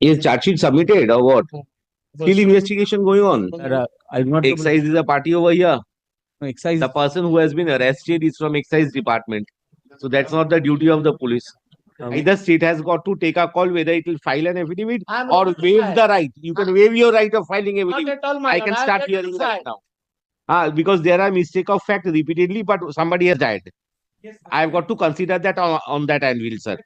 Is charge sheet submitted or what? Still investigation going on. Sir, uh, I'm not. Excise is a party over here. Excise. The person who has been arrested is from excise department. So that's not the duty of the police. um, Either state has got to take a call whether it will file an affidavit I'm or ready waive the right. You can waive your right of filing Not affidavit. at all, my I can I'm start ready to hearing file. right now. Ah, because there are mistake of fact repeatedly, but somebody has died. I have got to consider that on, on that anvil, sir.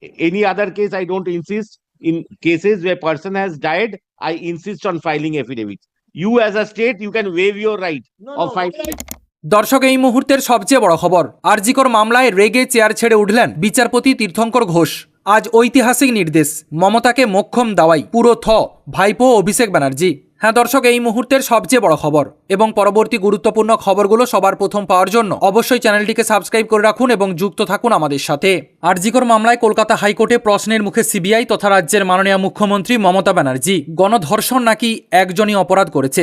Any other case, I don't insist. In cases where person has died, I insist on filing affidavit. You as a state, you can waive your right No, of no, filing. দর্শক এই মুহূর্তের সবচেয়ে বড় খবর আরজিকর মামলায় রেগে chair ছেড়ে উঠলেন বিচারপতি তীর্থঙ্কর ঘোষ আজ ঐতিহাসিক নির্দেশ মমতাকে মক্ষম দাওয়াই পুরো থ ভাইপো অভিষেক ব্যানার্জি হ্যাঁ দর্শক, এই মুহূর্তের সবচেয়ে বড় খবর এবং পরবর্তী গুরুত্বপূর্ণ খবরগুলো সবার প্রথম পাওয়ার জন্য অবশ্যই চ্যানেলটিকে সাবস্ক্রাইব করে রাখুন এবং যুক্ত থাকুন আমাদের সাথে। আরজিকর মামলায় কলকাতা হাইকোর্টে প্রশ্নের মুখে সিবিআই তথা রাজ্যের মাননীয় মুখ্যমন্ত্রী মমতা ব্যানার্জি গণধর্ষণ নাকি একজনই অপরাধ করেছে?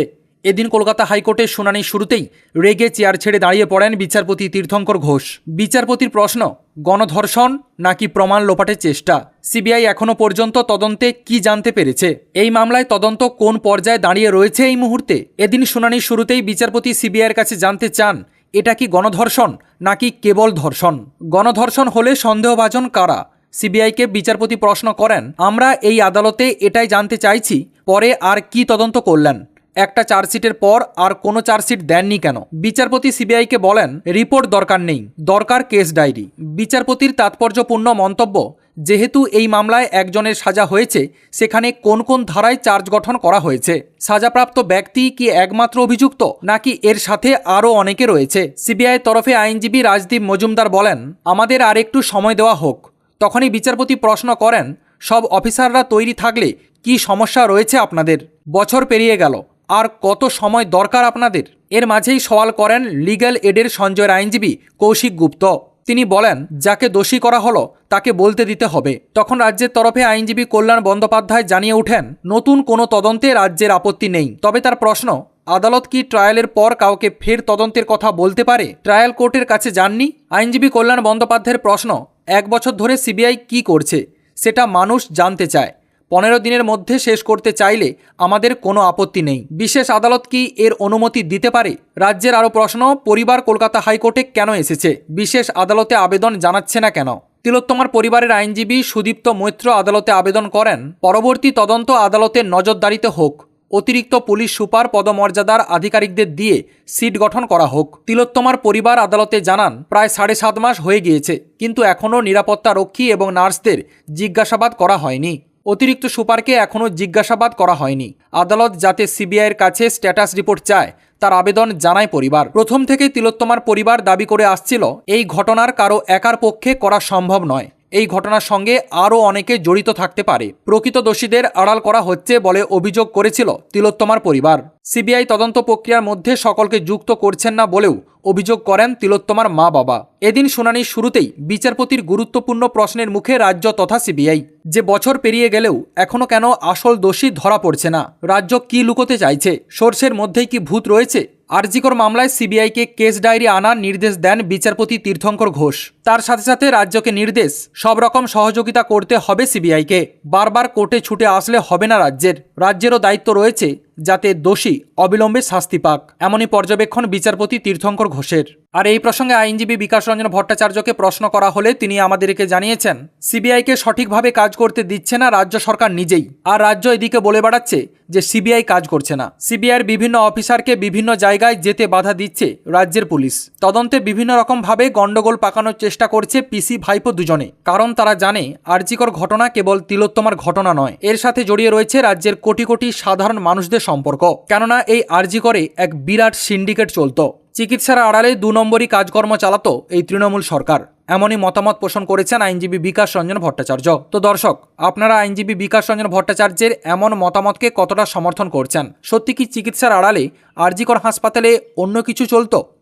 এদিন কলকাতা হাইকোর্টের শুনানির শুরুতেই রেগে চেয়ার ছেড়ে দাঁড়িয়ে পড়েন বিচারপতি তীর্থঙ্কর ঘোষ। বিচারপতির প্রশ্ন, গণধর্ষণ নাকি প্রমাণ লোপাটের চেষ্টা? সিবিআই এখনও পর্যন্ত তদন্তে কি জানতে পেরেছে? এই মামলায় তদন্ত কোন পর্যায়ে দাঁড়িয়ে রয়েছে এই মুহূর্তে? এদিন শুনানির শুরুতেই বিচারপতি সিবিআইয়ের কাছে জানতে চান, এটা কি গণধর্ষণ নাকি কেবল ধর্ষণ? গণধর্ষণ হলে সন্দেহভাজন কারা? সিবিআইকে বিচারপতি প্রশ্ন করেন, আমরা এই আদালতে এটাই জানতে চাইছি, পরে আর কি তদন্ত করলেন? একটা চার্জশিটের পর আর কোনো চার্জশিট দেননি কেন? বিচারপতি সিবিআইকে বলেন, রিপোর্ট দরকার নেই। দরকার কেস ডায়েরি। বিচারপতির তাৎপর্যপূর্ণ মন্তব্য, যেহেতু এই মামলায় একজনের সাজা হয়েছে, সেখানে কোন কোন ধারায় চার্জ গঠন করা হয়েছে? সাজাপ্রাপ্ত ব্যক্তি কি একমাত্র অভিযুক্ত, নাকি এর সাথে আরও অনেকে রয়েছে? সিবিআই তরফে আইনজীবী রাজদীপ মজুমদার বলেন, আমাদের আর একটু সময় দেওয়া হোক। তখনই বিচারপতি প্রশ্ন করেন, সব অফিসাররা তৈরি থাকলে কি সমস্যা রয়েছে আপনাদের? বছর পেরিয়ে গেল। আর কত সময় দরকার আপনাদের? এর মাঝেই সওয়াল করেন লিগ্যাল এডের সঞ্জয়ের আইনজীবী কৌশিক গুপ্ত। তিনি বলেন, যাকে দোষী করা হলো, তাকে বলতে দিতে হবে। তখন রাজ্যের তরফে আইনজীবী কল্যাণ বন্দ্যোপাধ্যায় জানিয়ে ওঠেন, নতুন কোনো তদন্তে রাজ্যের আপত্তি নেই। তবে তার প্রশ্ন, আদালত কি ট্রায়ালের পর কাউকে ফের তদন্তের কথা বলতে পারে? ট্রায়াল কোর্টের কাছে যাননি। আইনজীবী কল্যাণ বন্দ্যোপাধ্যায়ের প্রশ্ন, এক বছর ধরে সিবিআই কি করছে? সেটা মানুষ জানতে চায়। পনেরো দিনের মধ্যে শেষ করতে চাইলে আমাদের কোনো আপত্তি নেই। বিশেষ আদালত কি এর অনুমতি দিতে পারে? রাজ্যের আরও প্রশ্ন, পরিবার কলকাতা হাইকোর্টে কেন এসেছে? বিশেষ আদালতে আবেদন জানাচ্ছে না কেন? তিলোত্তমার পরিবারের আইনজীবী সুদীপ্ত মৈত্র আদালতে আবেদন করেন, পরবর্তী তদন্ত আদালতের নজরদারিতে হোক। অতিরিক্ত পুলিশ সুপার পদমর্যাদার আধিকারিকদের দিয়ে সিট গঠন করা হোক। তিলোত্তমার পরিবার আদালতে জানান, প্রায় সাড়ে সাত মাস হয়ে গিয়েছে, কিন্তু এখনও নিরাপত্তা রক্ষী এবং নার্সদের জিজ্ঞাসাবাদ করা হয়নি। অতিরিক্ত সুপারকে এখনও জিজ্ঞাসাবাদ করা হয়নি। আদালত যাতে সিবিআইয়ের কাছে স্ট্যাটাস রিপোর্ট চায়, তার আবেদন জানায় পরিবার। প্রথম থেকেই তিলোত্তমার পরিবার দাবি করে আসছিল, এই ঘটনার কারও একার পক্ষে করা সম্ভব নয়। এই ঘটনার সঙ্গে আরও অনেকে জড়িত থাকতে পারে। প্রকৃত দোষীদের আড়াল করা হচ্ছে বলে অভিযোগ করেছিল তিলোত্তমার পরিবার। সিবিআই তদন্ত প্রক্রিয়ার মধ্যে সকলকে যুক্ত করছেন না বলেও অভিযোগ করেন তিলোত্তমার মা বাবা এদিন শুনানির শুরুতেই বিচারপতির গুরুত্বপূর্ণ প্রশ্নের মুখে রাজ্য তথা সিবিআই। যে বছর পেরিয়ে গেলেও এখনও কেন আসল দোষী ধরা পড়ছে না? রাজ্য কি লুকোতে চাইছে? সোর্সের মধ্যেই কি ভূত রয়েছে? আরজিকর মামলায় সিবিআইকে কেস ডায়েরি আনার নির্দেশ দেন বিচারপতি তীর্থঙ্কর ঘোষ। তার সাথে সাথে রাজ্যকে নির্দেশ, সব রকম সহযোগিতা করতে হবে সিবিআইকে। বারবার কোর্টে ছুটে আসলে হবে না রাজ্যের। রাজ্যেরও দায়িত্ব রয়েছে যাতে দোষী অবিলম্বে শাস্তি পাক। এমনই পর্যবেক্ষণ বিচারপতি তীর্থঙ্কর ঘোষের। আর এই প্রসঙ্গে আইনজীবী বিকাশ রঞ্জন ভট্টাচার্যকে প্রশ্ন করা হলে তিনি আমাদেরকে জানিয়েছেন, সিবিআইকে সঠিকভাবে কাজ করতে দিচ্ছে না রাজ্য সরকার নিজেই। আর রাজ্য এদিকে বলে বেড়াচ্ছে যে সিবিআই কাজ করছে না। সিবিআইয়ের বিভিন্ন অফিসারকে বিভিন্ন জায়গায় যেতে বাধা দিচ্ছে রাজ্যের পুলিশ। তদন্তে বিভিন্ন রকমভাবে গণ্ডগোল পাকানোর চেষ্টা করছে পিসি ভাইপো দুজনে, কারণ তারা জানে আর্জিকর ঘটনা কেবল তিলোত্তমার ঘটনা নয়, এর সাথে জড়িয়ে রয়েছে রাজ্যের কোটি কোটি সাধারণ মানুষদের সম্পর্ক। কেননা এই আর্জিকরে এক বিরাট সিন্ডিকেট চলত। চিকিৎসার আড়ালে দু নম্বরই কাজকর্ম চালাতো এই তৃণমূল সরকার। এমনই মতামত পোষণ করেছেন আইনজীবী বিকাশ রঞ্জন ভট্টাচার্য। তো দর্শক, আপনারা আইনজীবী বিকাশ রঞ্জন ভট্টাচার্যের এমন মতামতকে কতটা সমর্থন করছেন? সত্যি কি চিকিৎসার আড়ালে আরজিকর হাসপাতালে অন্য কিছু চলতো?